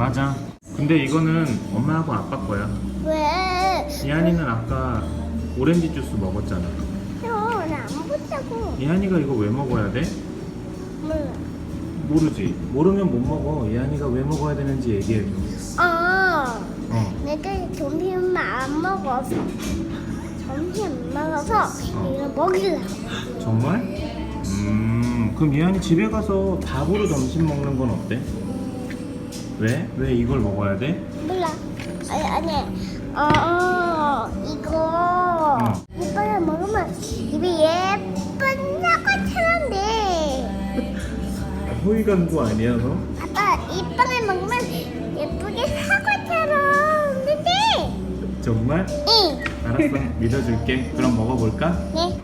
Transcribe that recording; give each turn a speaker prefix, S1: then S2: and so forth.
S1: 맞아. 근데 이거는 엄마하고 아빠 거야.
S2: 왜?
S1: 이한이는 아까 오렌지 주스 먹었잖아.
S2: 형, 나안 붙자고.
S1: 이한이가 이거 왜 먹어야 돼?
S2: 몰라.
S1: 모르지. 모르면 못 먹어. 이한이가 왜 먹어야 되는지 얘기해 줘.
S2: 아,
S1: 어.
S2: 내가 점심만 안 먹어서. 점심 안 먹어서 이거 먹이려고.
S1: 정말? 음, 그럼 이한이 집에 가서 밥으로 점심 먹는 건 어때? 왜? 왜 이걸 먹어야 돼?
S2: 몰라. 아니, 아니. 어, 이거.
S1: 응.
S2: 이빨을 먹으면 입이 예쁜 사과처럼 돼.
S1: 호의 광고 아니야, 너?
S2: 아빠, 이빨을 먹으면 예쁘게 사과처럼 된대.
S1: 정말?
S2: 응.
S1: 알았어. 믿어줄게. 그럼 먹어볼까?
S2: 네.